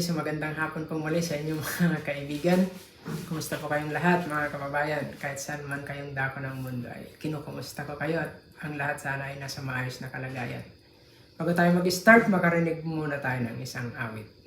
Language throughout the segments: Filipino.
So magandang hapon po muli sa inyong mga kaibigan. Kumusta po kayong lahat mga kababayan? Kahit saan man kayong dako ng mundo ay kinukumusta ko kayo at ang lahat sana ay nasa maayos na kalagayan. Bago tayo mag-start, makarinig muna tayo ng isang awit.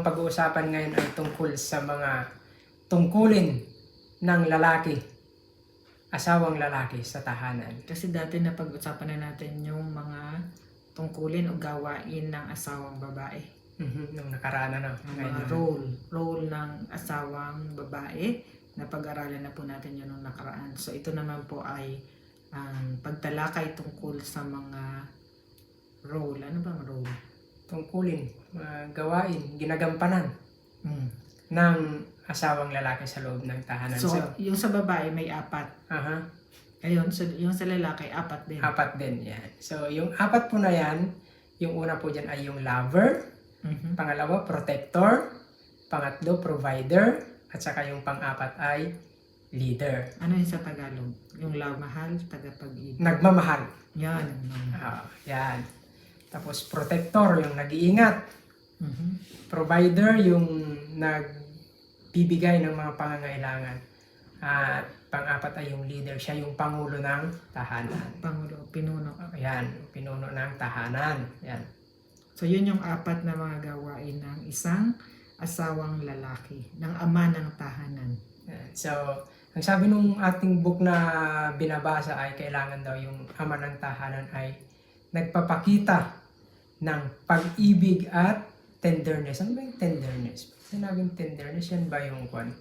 Ang pag-uusapan ngayon ay tungkol sa mga tungkulin ng lalaki, asawang lalaki sa tahanan. Kasi dati na pag-usapan na natin yung mga tungkulin o gawain ng asawang babae. Mhm, Nung nakaraan na, no? Yung Ngayon mga naman. role. Role ng asawang babae. Napag-aralan na po natin yun nung nakaraan. So ito naman po ay ang pagtalakay tungkol sa mga role. Ano bang role? Tungkulin, mga gawain, ginagampanan Mm. ng asawang lalaki sa loob ng tahanan. So, So, yung sa babae may apat. aha, Ayun, so, yung sa lalaki apat din. apat din yan. So, yung apat po na yan, yung una po dyan ay yung lover, Mhm. pangalawa, protector, pangatlo, provider, at saka yung pang-apat ay leader. Ano yung sa Tagalog? Yung love mahal, tagapag-ibig. Nagmamahal. Yan. Ah, yan. Tapos protector, yung nag-iingat. Mhm. Provider, yung nagbibigay ng mga pangangailangan. At pang-apat ay yung leader. Siya yung pangulo ng tahanan. Pangulo, pinuno. Yan, pinuno ng tahanan. Yan. So yun yung apat na mga gawain ng isang asawang lalaki, ng ama ng tahanan. So, ang sabi nung ating book na binabasa ay kailangan daw yung ama ng tahanan ay nagpapakita ng pag-ibig at tenderness. Ano ba yung tenderness? Sinabing tenderness, yan ba yung kwan?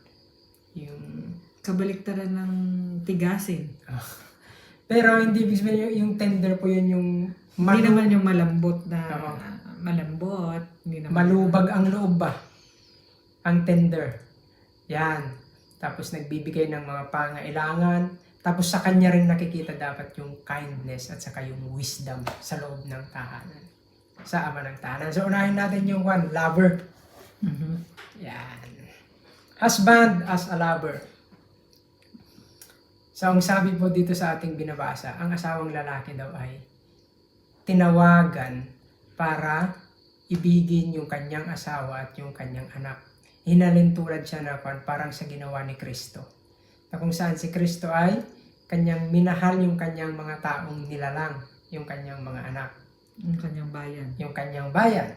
Yung... Kabaliktaran ng tigasin. Pero hindi ibig sabihin yung, yung tender po yun yung... Hindi naman yung malambot na Oo. ah, malambot. Hindi naman Malubag ang loob ba? Ang tender. Yan. Tapos nagbibigay ng mga pangailangan. Tapos sa kanya rin nakikita dapat yung kindness at saka yung wisdom sa loob ng tahanan. Sa ama ng tahanan. So unahin natin yung one, lover. Mhm. Yan. Husband as a lover. So ang sabi po dito sa ating binabasa, ang asawang lalaki daw ay tinawagan para ibigin yung kanyang asawa at yung kanyang anak. Hinalin tulad siya na parang sa ginawa ni Kristo. Na kung saan si Kristo ay kanyang minahal yung kanyang mga taong nilalang, yung kanyang mga anak Yung kanyang bayan. yung kanyang bayan.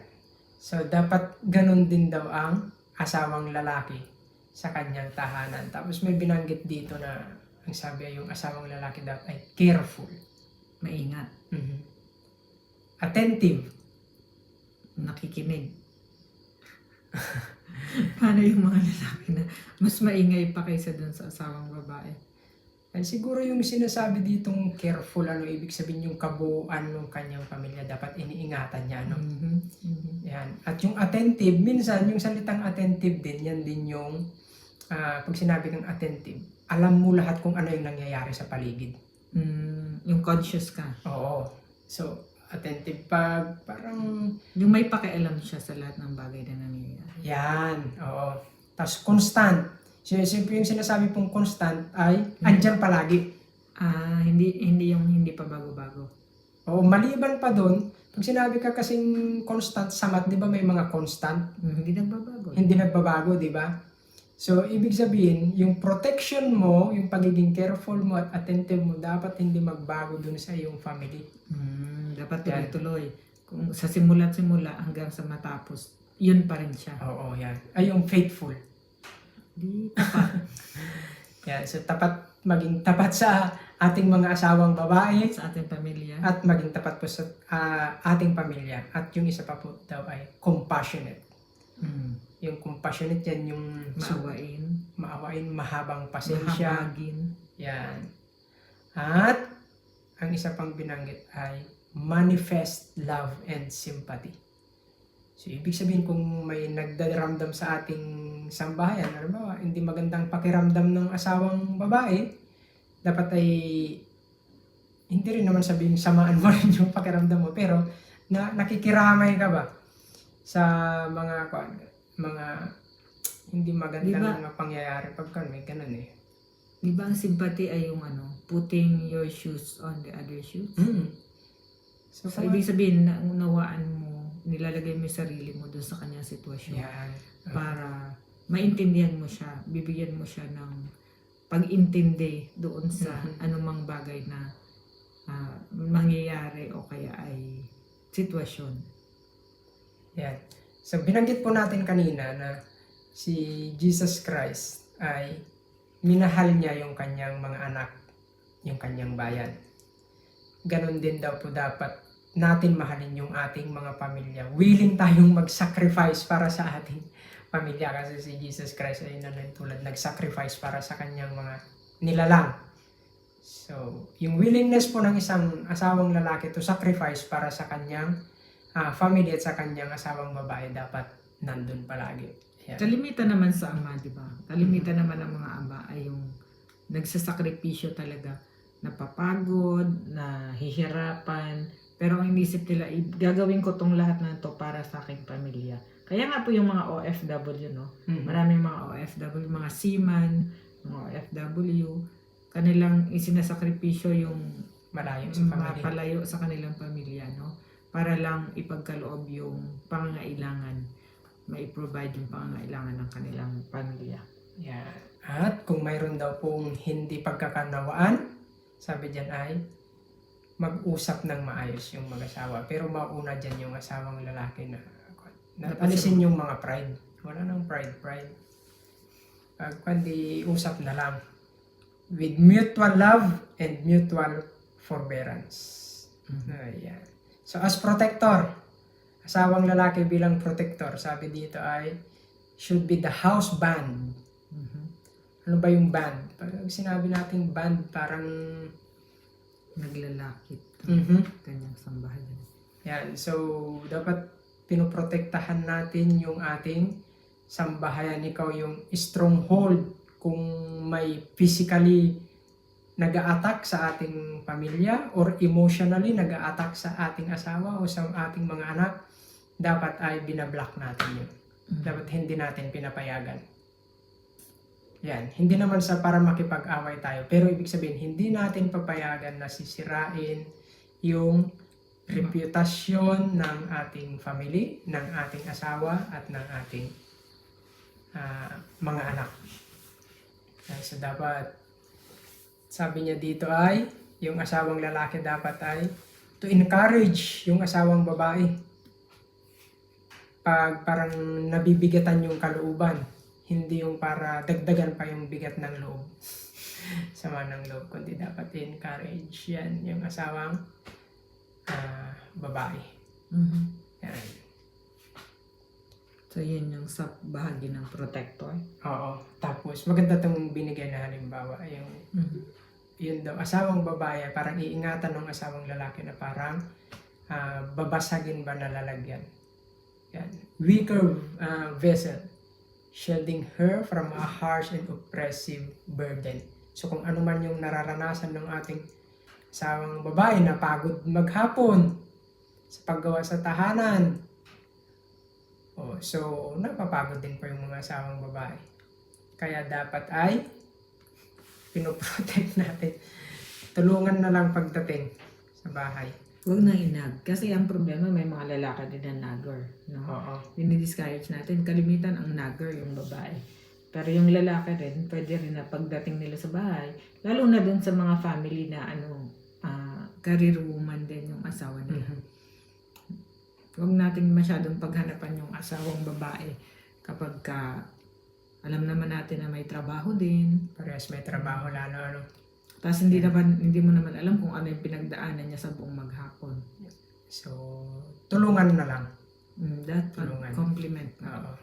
So, dapat ganun din daw ang asawang lalaki sa kanyang tahanan. Tapos may binanggit dito na ang sabi ay yung asawang lalaki dapat ay careful. Maingat. Mhm. Attentive. Nakikinig. Paano yung mga lalaki na mas maingay pa kaysa dun sa asawang babae? And siguro yung sinasabi ditong careful, ano ibig sabihin yung kabuuan ng kanyang pamilya, dapat iniingatan niya. Ano? Mhm. Mhm. Yan. At yung attentive, minsan yung salitang attentive din, yan din yung ah, pag sinabi ng attentive, alam mo lahat kung ano yung nangyayari sa paligid. Mm, yung conscious ka. Oo. So, attentive pag parang Yung may pakialam siya sa lahat ng bagay na nangyayari. yan. Oo. Tapos constant. So, so, yung sinasabi pong constant ay andyan palagi. Ah, hindi hindi yung hindi pa bago-bago. Oo, maliban pa doon, pag sinabi ka kasing constant sa math, di ba may mga constant? Mm, hindi nagbabago. Hindi nagbabago, di ba? So, ibig sabihin, yung protection mo, yung pagiging careful mo at attentive mo, dapat hindi magbago dun sa iyong family. Mm, dapat Yan. tuloy-tuloy. Kung sa simula't simula hanggang sa matapos, yun pa rin siya. Oo, yan. Ay, yung faithful. Di tapat Yan. So, tapat, maging tapat sa ating mga asawang babae sa ating pamilya. at maging tapat po sa ah, ating pamilya. At yung isa pa po daw ay compassionate. Mm, Yung compassionate yan, yung maawain. maawain, mahabang pasensya. Mahabagin. Yan. At ang isa pang binanggit ay manifest love and sympathy. So, ibig sabihin kung may nagdaramdam sa ating sambahayan, halimbawa, hindi magandang pakiramdam ng asawang babae, dapat ay hindi rin naman sabihin samaan mo rin yung pakiramdam mo, pero na, nakikiramay ka ba sa mga mga hindi magandang Di ba? mga pangyayari pagka may ganun eh. Di ba ang sympathy ay yung ano, putting your shoes on the other shoes? Mm. So, So, ibig sabihin, na unawaan mo, nilalagay mo yung sarili mo doon sa kanyang sitwasyon yan. para maintindihan mo siya, bibigyan mo siya ng pag-intindi doon sa Mhm. anumang bagay na ah, mangyayari o kaya ay sitwasyon. Yan. So, binanggit po natin kanina na si Jesus Christ ay minahal niya yung kanyang mga anak, yung kanyang bayan. Ganon din daw po dapat natin mahalin yung ating mga pamilya. Willing tayong mag-sacrifice para sa ating pamilya kasi si Jesus Christ ay nanan tulad nag-sacrifice para sa kanyang mga nilalang. So, yung willingness po ng isang asawang lalaki to sacrifice para sa kanyang ah, family at sa kanyang asawang babae dapat nandun palagi. Yan. Kalimitan naman sa ama, di ba? Kalimitan naman ng mga ama ay yung nagsasakripisyo talaga, napapagod, nahihirapan, pero ang inisip nila, "I- gagawin ko tong lahat na to para sa aking pamilya. Kaya nga po yung mga OFW, no? Mhm. Maraming mga OFW, mga seaman, mga OFW, kanilang isinasakripisyo yung Malayo sa family. palayo sa kanilang pamilya, no? Para lang ipagkaloob yung pangangailangan, mai-provide yung pangangailangan ng kanilang pamilya. Yan. At kung mayroon daw pong hindi pagkakanawaan, sabi dyan ay mag-usap ng maayos yung mag-asawa. Pero mauna dyan yung asawang lalaki na, na alisin yung mga pride. Wala nang pride, pride. Pag kundi usap na lang. With mutual love and mutual forbearance. Ayan. So as protector, asawang lalaki bilang protector, sabi dito ay should be the house band. Mhm. Ano ba yung band? Pag sinabi nating band, parang Naglalakit Mhm. kanyang sambahayan. yan. So dapat pinoprotektahan natin yung ating sambahayan. Ikaw yung stronghold kung may physically nag attack sa ating pamilya or emotionally nag attack sa ating asawa o sa ating mga anak, dapat ay binablock natin yun. Dapat hindi natin pinapayagan. Yan. Hindi naman sa para makipag-away tayo. Pero ibig sabihin, hindi natin papayagan na sisirain yung reputasyon ng ating family, ng ating asawa, at ng ating ah, mga anak. So dapat, sabi niya dito ay, yung asawang lalaki dapat ay to encourage yung asawang babae pag parang nabibigatan yung kalooban, hindi yung para dagdagan pa yung bigat ng loob. Sama ng loob, kundi dapat encourage yan yung asawang ah, babae. Mhm. Yan. So, yun yung sa bahagi ng protector. Oo. Tapos, maganda itong binigay na halimbawa. Yung, Mhm. yun daw, asawang babae, parang iingatan ng asawang lalaki na parang ah, babasagin ba na lalagyan. Yan. Weaker ah, vessel, shielding her from a harsh and oppressive burden. So kung ano man yung nararanasan ng ating asawang babae na pagod maghapon sa paggawa sa tahanan. Oh, so napapagod din po yung mga asawang babae. Kaya dapat ay pinoprotect natin. Tulungan na lang pagdating sa bahay. Huwag na inag. Kasi ang problema, may mga lalaki din na nagger. No? Oo. Dinidiscourage natin. Kalimitan ang nagger yung babae. Pero yung lalaki rin, pwede rin na pagdating nila sa bahay, lalo na dun sa mga family na ano, ah, career woman din yung asawa nila. Mhm. Huwag natin masyadong paghanapan yung asawang babae kapag ka alam naman natin na may trabaho din. Parehas may trabaho lalo ano. Tapos hindi naman hindi mo naman alam kung ano yung pinagdaanan niya sa buong maghapon. So, tulungan na lang. Mm, that Tulungan. compliment. Oo.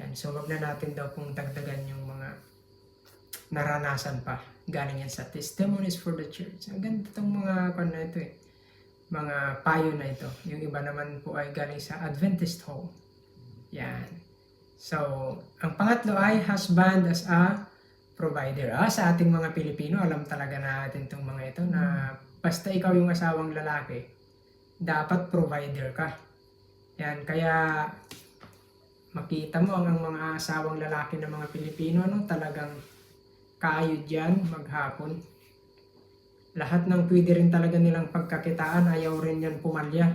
Yan. So, wag na natin daw pong dagdagan yung mga naranasan pa. Galing yan sa Testimonies for the Church. Ang ganda itong mga na ito eh. Mga payo na ito. Yung iba naman po ay galing sa Adventist Home. Yan. So, ang pangatlo ay husband as a provider. Ah, sa ating mga Pilipino, alam talaga natin itong mga ito na basta ikaw yung asawang lalaki, dapat provider ka. Yan, kaya makita mo ang, ang mga asawang lalaki ng mga Pilipino, no, talagang kaayod yan maghapon. Lahat ng pwede rin talaga nilang pagkakitaan, ayaw rin yan pumalya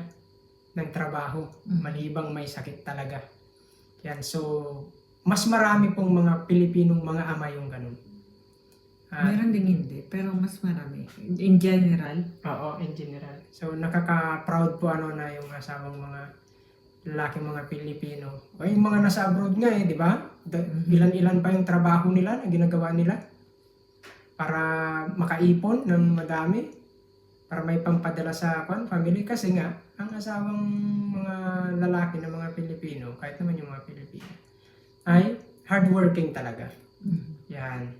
ng trabaho, Mm. malibang may sakit talaga. Yan, so, mas marami pong mga Pilipinong mga ama yung ganun. Ah, Meron din hindi, pero mas marami. In general, Oo, in general. So, nakaka-proud po ano na yung asawang mga lalaking mga Pilipino. O yung mga nasa abroad nga eh, di ba? Da- Mhm. Ilan-ilan pa yung trabaho nila na ginagawa nila para makaipon ng madami para may pampadala sa kwan, family kasi nga ang asawang mga lalaki ng mga Pilipino kahit naman yung ay hardworking talaga yan.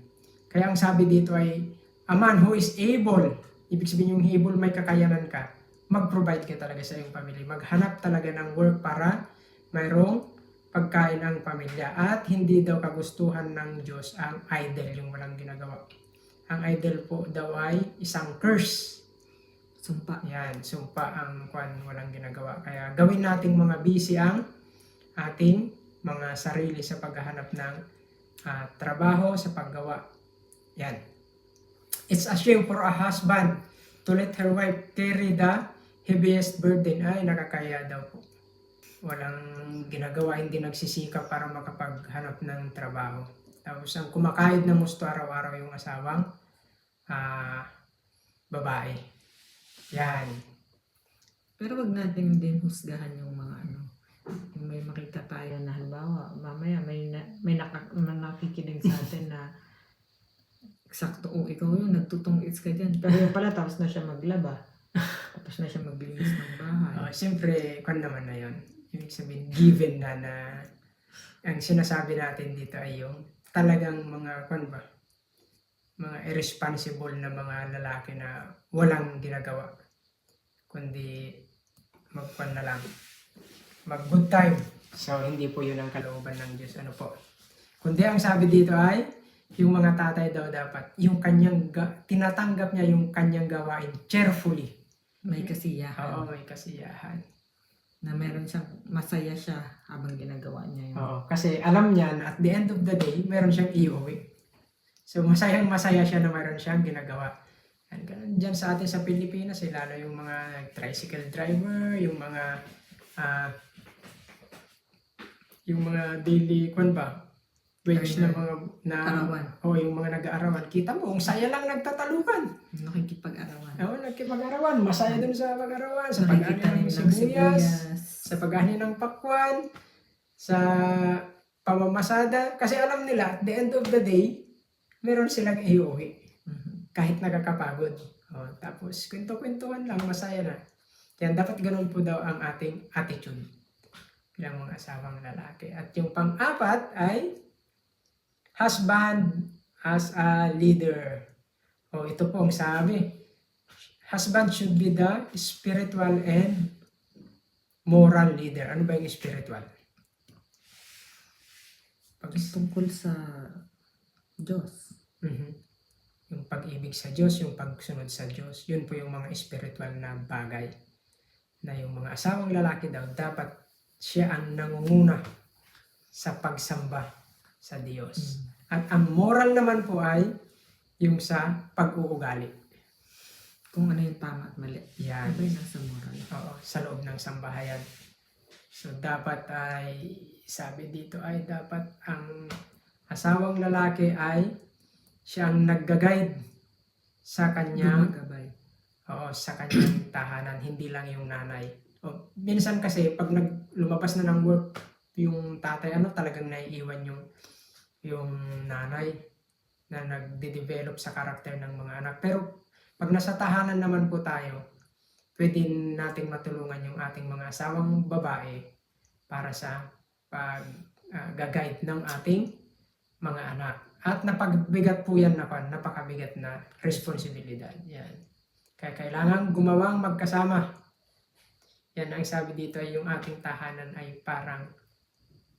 Kaya ang sabi dito ay, a man who is able, ibig sabihin yung able may kakayanan ka, mag-provide ka talaga sa iyong pamilya. Maghanap talaga ng work para mayroong pagkain ang pamilya. At hindi daw kagustuhan ng Diyos ang idol, yung walang ginagawa. Ang idol po daw ay isang curse. sumpa. Yan, sumpa ang kwan walang ginagawa. Kaya gawin nating mga busy ang ating mga sarili sa paghahanap ng ah, trabaho, sa paggawa. Yan. It's a shame for a husband to let her wife carry the heaviest burden. Ay, nakakaya daw po. Walang ginagawa, hindi nagsisikap para makapaghanap ng trabaho. Tapos ang kumakahid ng gusto araw-araw yung asawang ah, babae. Yan. Pero wag natin din husgahan yung mga ano, yung may makita tayo na halimbawa, mamaya may na, may naka, may nakikinig sa atin na sakto, oh, ikaw yung nagtutong its ka dyan. Pero yung pala, tapos na siya maglaba. tapos na siya maglinis ng bahay. Uh, Siyempre, kwan naman na yun. Ibig sabihin, given na na ang sinasabi natin dito ay yung talagang mga, kwan ba, mga irresponsible na mga lalaki na walang ginagawa. Kundi magkwan na lang. Mag good time. So, hindi po yun ang kalooban ng Diyos. Ano po? Kundi ang sabi dito ay, yung mga tatay daw dapat, yung kanyang, ga- tinatanggap niya yung kanyang gawain cheerfully. May kasiyahan. Oo, may kasiyahan. Na meron siyang masaya siya habang ginagawa niya yun. Oo, kasi alam niya na at the end of the day, meron siyang iuwi. So, masayang masaya siya na meron siyang ginagawa. And ganun dyan sa atin sa Pilipinas, eh, lalo yung mga tricycle driver, yung mga ah, yung mga daily, kwan ba? Wage na mga, na, Arawan. oh, yung mga nag-aarawan. Kita mo, ang saya lang nagtatalukan. Nakikipag-arawan. Oo, nagkipag-arawan. Masaya dun sa pag-arawan, sa pag-ani ng sibuyas, sa pag-ani ng pakwan, sa pamamasada. Kasi alam nila, at the end of the day, meron silang iuwi. Mhm. Kahit nakakapagod. O, tapos, kwento-kwentuhan lang, masaya na. Kaya dapat ganun po daw ang ating attitude bilang mga asawang lalaki. At yung pang-apat ay husband as a leader. O, ito po ang sabi. Husband should be the spiritual and moral leader. Ano ba yung spiritual? Pag, Tungkol sa Diyos. Mhm. Yung pag-ibig sa Diyos, yung pagsunod sa Diyos, yun po yung mga spiritual na bagay na yung mga asawang lalaki daw dapat siya ang nangunguna sa pagsamba sa Diyos. At ang moral naman po ay yung sa pag-uugali. Kung ano yung tama at mali. Yan. Ano yung nasa moral? Oo, sa loob ng sambahayan. So dapat ay sabi dito ay dapat ang asawang lalaki ay siyang nagga-guide sa kanyang Gumagabay. oo, sa kanyang tahanan, hindi lang yung nanay. O, minsan kasi pag nag lumabas na ng work yung tatay ano talagang naiiwan yung yung nanay na nagde-develop sa karakter ng mga anak. Pero pag nasa tahanan naman po tayo, pwede nating matulungan yung ating mga asawang babae para sa pag ah, ga-guide ng ating mga anak. At napagbigat po yan na pan, napakabigat na responsibilidad. Yan. Kaya kailangan gumawang magkasama. Yan ang sabi dito ay yung ating tahanan ay parang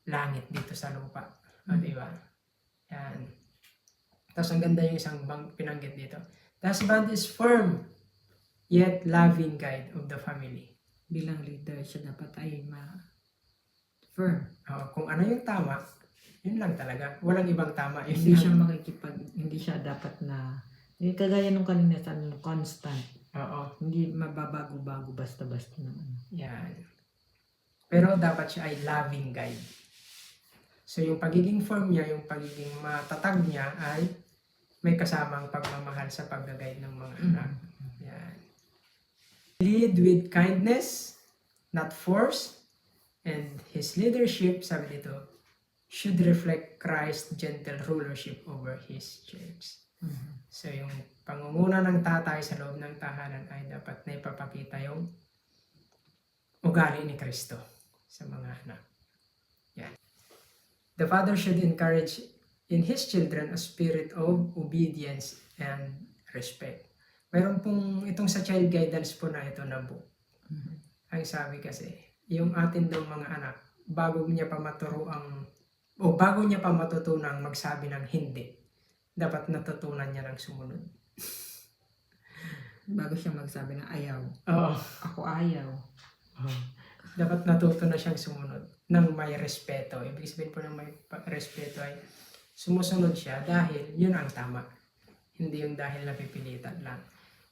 langit dito sa lupa. O, di ba? Yan. Tapos ang ganda yung isang bang pinanggit dito. The husband is firm, yet loving guide of the family. Bilang leader, siya dapat ay ma firm. O, kung ano yung tama, yun lang talaga. Walang ibang tama. Yun Hindi lang. siya makikipag, hindi siya dapat na, hindi kagaya nung kanina ano, constant. Oo. Hindi mababago-bago basta-basta naman. Yan. Pero dapat siya ay loving guide. So yung pagiging firm niya, yung pagiging matatag niya ay may kasamang pagmamahal sa pag-guide ng mga anak. Yan. Lead with kindness, not force, and his leadership, sabi dito, should reflect Christ's gentle rulership over his church. Mhm. So yung pangunguna ng tatay sa loob ng tahanan ay dapat na ipapakita yung ugali ni Kristo sa mga anak. Yan. The father should encourage in his children a spirit of obedience and respect. Meron pong itong sa child guidance po na ito na book. Mhm. Ang sabi kasi, yung atin daw mga anak, bago niya pa maturo ang, o bago niya pa matutunang magsabi ng hindi, dapat natutunan niya ng sumunod. Bago siya magsabi na ayaw. Oo. Ako ayaw. dapat natuto na siyang sumunod ng may respeto. Ibig sabihin po ng may respeto ay sumusunod siya dahil yun ang tama. Hindi yung dahil napipilitan lang.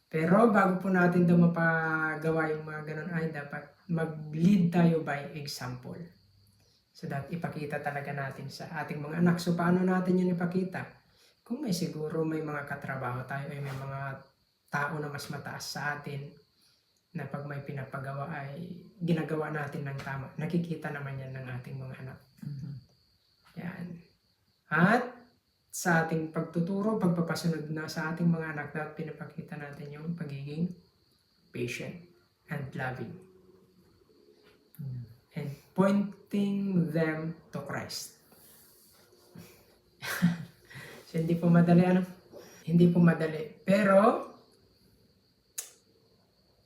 Pero bago po natin daw mapagawa yung mga ganun ay dapat mag-lead tayo by example. So that ipakita talaga natin sa ating mga anak. So paano natin yun ipakita? Kung may siguro may mga katrabaho tayo ay may mga tao na mas mataas sa atin na pag may pinapagawa ay ginagawa natin ng tama. Nakikita naman yan ng ating mga anak. Mhm. Yan. At sa ating pagtuturo, pagpapasunod na sa ating mga anak, dapat pinapakita natin yung pagiging patient and loving. Mhm. And pointing them to Christ. so, hindi po madali, ano? Hindi po madali. Pero,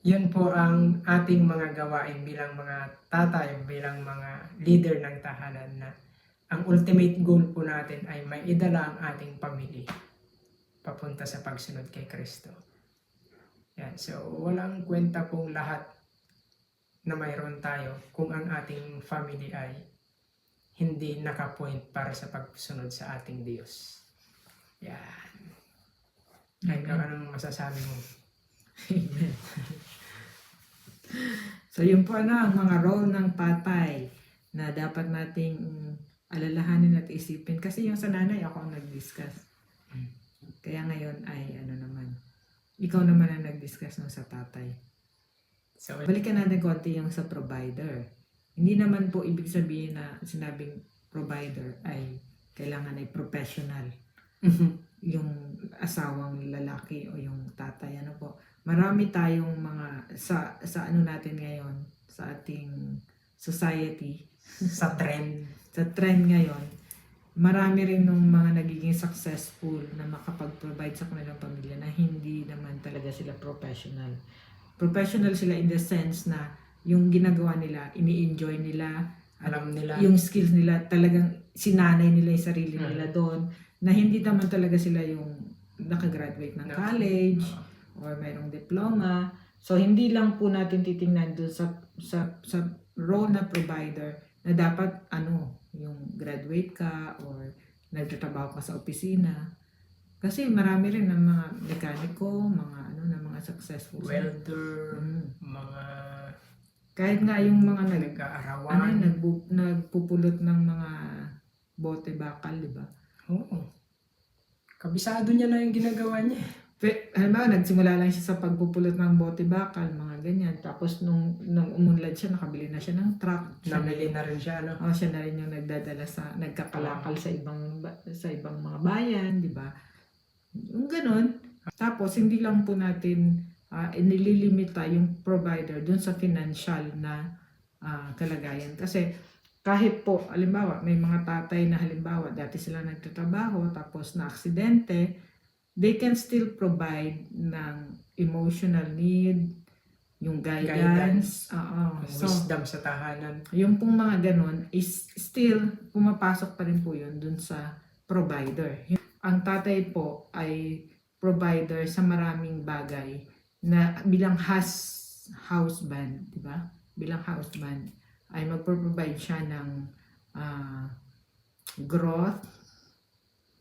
yun po ang ating mga gawain bilang mga tatay, bilang mga leader ng tahanan na ang ultimate goal po natin ay maidala ang ating pamilya papunta sa pagsunod kay Kristo. Yan. So, walang kwenta pong lahat na mayroon tayo kung ang ating family ay hindi nakapoint para sa pagsunod sa ating Diyos. Yan. Amen. anong masasabi mo? Amen. so yun po ano, ang mga role ng tatay na dapat nating alalahanin at isipin. Kasi yung sa nanay, ako ang nag-discuss. Kaya ngayon ay ano naman, ikaw naman ang nag-discuss no, sa tatay. So, Balikan natin konti yung sa provider. Hindi naman po ibig sabihin na sinabing provider ay kailangan ay professional. Yung asawang lalaki o yung tatay, ano po. Marami tayong mga, sa, sa ano natin ngayon, sa ating society, sa trend, sa trend ngayon, marami rin nung mga nagiging successful na makapag-provide sa kanilang pamilya na hindi naman talaga sila professional. Professional sila in the sense na yung ginagawa nila, ini-enjoy nila, alam nila, yung skills nila, talagang sinanay nila yung sarili Mm. nila doon, na hindi naman talaga sila yung nakagraduate ng No. college, or mayroong diploma. So hindi lang po natin titingnan doon sa sa sa role na provider na dapat ano, yung graduate ka or nagtatrabaho ka sa opisina. Kasi marami rin ng mga mekaniko, mga ano na mga successful. welder, Mm. mga Kahit nga yung mga nag ano, nag-aarawan. nagbu, nagpupulot ng mga bote bakal, di ba? Oo. Kabisado niya na yung ginagawa niya. Pe, halimbawa, nagsimula lang siya sa pagpupulot ng bote bakal, mga ganyan. Tapos nung, nung umunlad siya, nakabili na siya ng truck. Siya Namili na rin siya, ano? Oh, siya na rin yung nagdadala sa nagkakalakal sa ibang ba- sa ibang mga bayan, di ba? Yung ganun. Tapos hindi lang po natin uh, inililimita yung provider dun sa financial na ah, kalagayan kasi kahit po, halimbawa, may mga tatay na halimbawa, dati sila nagtatrabaho, tapos na aksidente, they can still provide ng emotional need, yung guidance. Oo. So, Wisdom sa tahanan. yung pong mga ganon is still pumapasok pa rin po yun dun sa provider. Ang tatay po ay provider sa maraming bagay na bilang has houseband, di ba? Bilang houseband ay magpo-provide siya ng ah, growth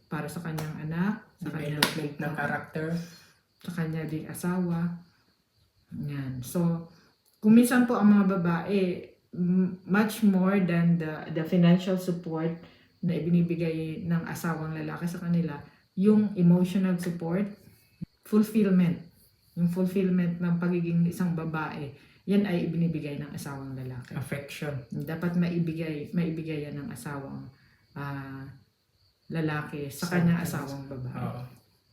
para sa kanyang anak, sa kanyang Development ng character. sa kanya ding asawa. Yan. So, kung minsan po ang mga babae, much more than the, the financial support na ibinibigay ng asawang lalaki sa kanila, yung emotional support, fulfillment, yung fulfillment ng pagiging isang babae, yan ay ibinibigay ng asawang lalaki. Affection. Dapat maibigay, maibigay yan ng asawang ah, lalaki sa kanyang asawang babae.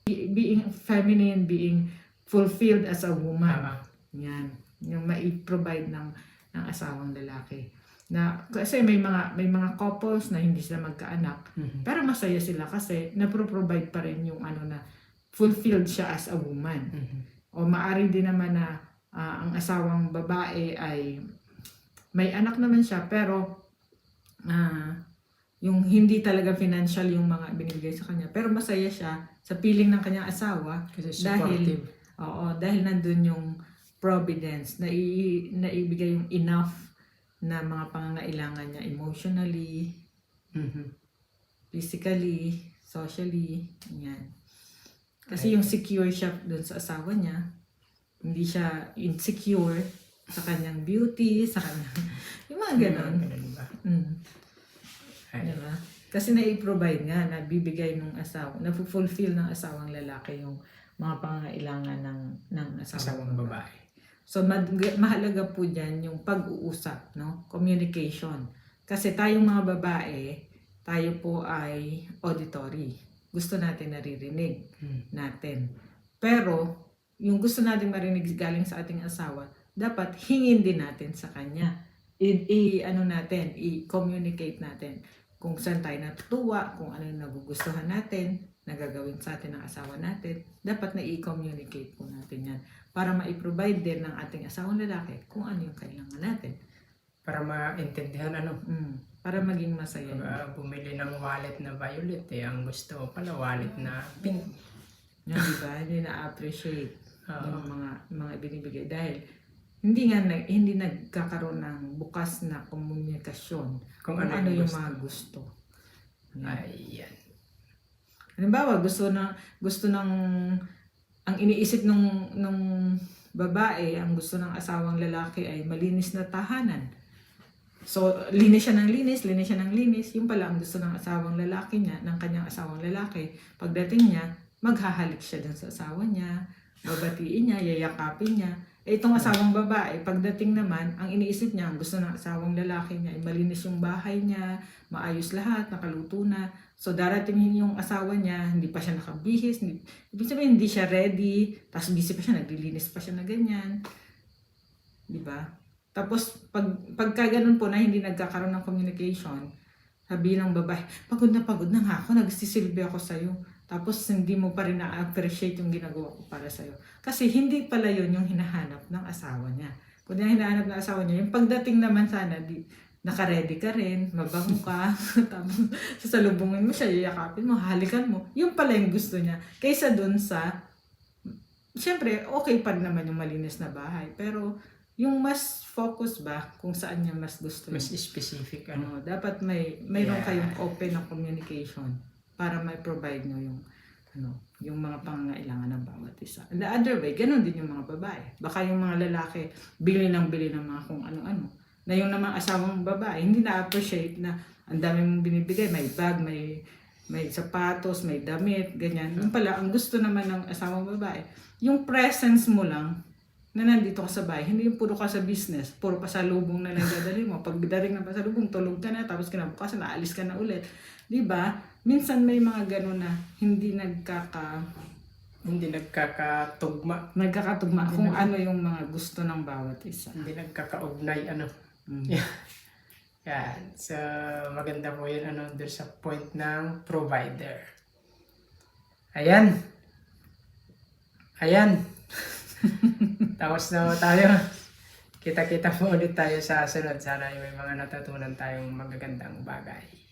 Be- being feminine, being fulfilled as a woman. Ah, Yan. Yung mai-provide ng, ng asawang lalaki. Na, kasi may mga, may mga couples na hindi sila magkaanak, mhm. pero masaya sila kasi napro-provide pa rin yung ano na fulfilled siya as a woman. Mhm. O maari din naman na ah, ang asawang babae ay may anak naman siya pero ah, yung hindi talaga financial yung mga binibigay sa kanya pero masaya siya sa piling ng kanyang asawa Kasi Dahil-. Oo, dahil nandun yung providence na naibigay yung enough na mga pangangailangan niya emotionally, Mhm. physically, socially, yan. Kasi yung secure siya dun sa asawa niya, hindi siya insecure sa kanyang beauty, sa kanyang, yung mga ganon. Mm, diba? Kasi na-provide nga, nabibigay ng asawa, na-fulfill ng asawang lalaki yung mga pangangailangan ng, ng asawang Asawang babae. So mag- mahalaga po diyan yung pag-uusap, no? Communication. Kasi tayong mga babae, tayo po ay auditory. Gusto natin naririnig Mhm. natin. Pero yung gusto natin marinig galing sa ating asawa, dapat hingin din natin sa kanya. I, i- ano natin, i-communicate natin kung saan tayo natutuwa, kung ano yung nagugustuhan natin, na gagawin sa atin ng asawa natin, dapat na i-communicate po natin yan para ma-provide din ng ating asawang lalaki kung ano yung kailangan natin. Para maintindihan ano. Mm, para maging masaya. yun. Uh, bumili ng wallet na violet eh. Ang gusto ko pala wallet na pink. Yan, di ba? Hindi na-appreciate Oo. yung mga mga binibigay dahil hindi nga nag, hindi nagkakaroon ng bukas na komunikasyon Kung kung, ano ano, yung gusto. mga gusto. Yan. Ayan. Halimbawa, gusto na gusto ng ang iniisip nung nung babae, ang gusto ng asawang lalaki ay malinis na tahanan. So, linis siya ng linis, linis siya ng linis. Yung pala ang gusto ng asawang lalaki niya, ng kanyang asawang lalaki. Pagdating niya, maghahalik siya dun sa asawa niya, babatiin niya, yayakapin niya. Eh, itong asawang babae, pagdating naman, ang iniisip niya, ang gusto ng asawang lalaki niya, ay malinis yung bahay niya, maayos lahat, nakaluto na. So, darating yung asawa niya, hindi pa siya nakabihis, hindi, ibig sabihin, hindi siya ready, tapos busy pa siya, naglilinis pa siya na ganyan. Di ba? Tapos, pag, pagka ganun po na hindi nagkakaroon ng communication, sabi ng babae, pagod na pagod na nga ako, nagsisilbi ako sa'yo. Tapos, hindi mo pa rin na-appreciate yung ginagawa ko para sa'yo. Kasi, hindi pala yun yung hinahanap ng asawa niya. Kung yung hinahanap ng asawa niya, yung pagdating naman sana, di, naka-ready ka rin, mabango ka, tapos sasalubungin mo siya, yayakapin mo, halikan mo. Yung pala yung gusto niya. Kaysa dun sa, syempre, okay pa naman yung malinis na bahay. Pero, yung mas focus ba kung saan niya mas gusto Mas niya. specific ano. Ano, dapat may mayroon Yeah. kayong open na communication para may provide nyo yung ano, yung mga pangangailangan ng bawat isa. And the other way, ganun din yung mga babae. Baka yung mga lalaki, bili ng bili ng mga kung ano-ano. Na yung namang asawang babae, hindi na-appreciate na ang dami mong binibigay. May bag, may may sapatos, may damit, ganyan. Yung pala, ang gusto naman ng asawang babae, yung presence mo lang, na nandito ka sa bahay, hindi yung puro ka sa business, puro pasalubong na lang dadali mo. Pag dating ng pasalubong, tulog ka na, tapos kinabukasan, naalis ka na ulit. Di ba? Minsan may mga gano'n na hindi nagkaka, Hindi nagkakatugma. nagkakatugma Hindi kung na- ano yung mga gusto ng bawat isa. Hindi nagkakaugnay ano. Mm. Yeah. Yan. So, maganda po yun ano, doon sa point ng provider. Ayan. Ayan. Tapos na tayo. Kita-kita po ulit tayo sa sunod. Sana ay may mga natutunan tayong magagandang bagay.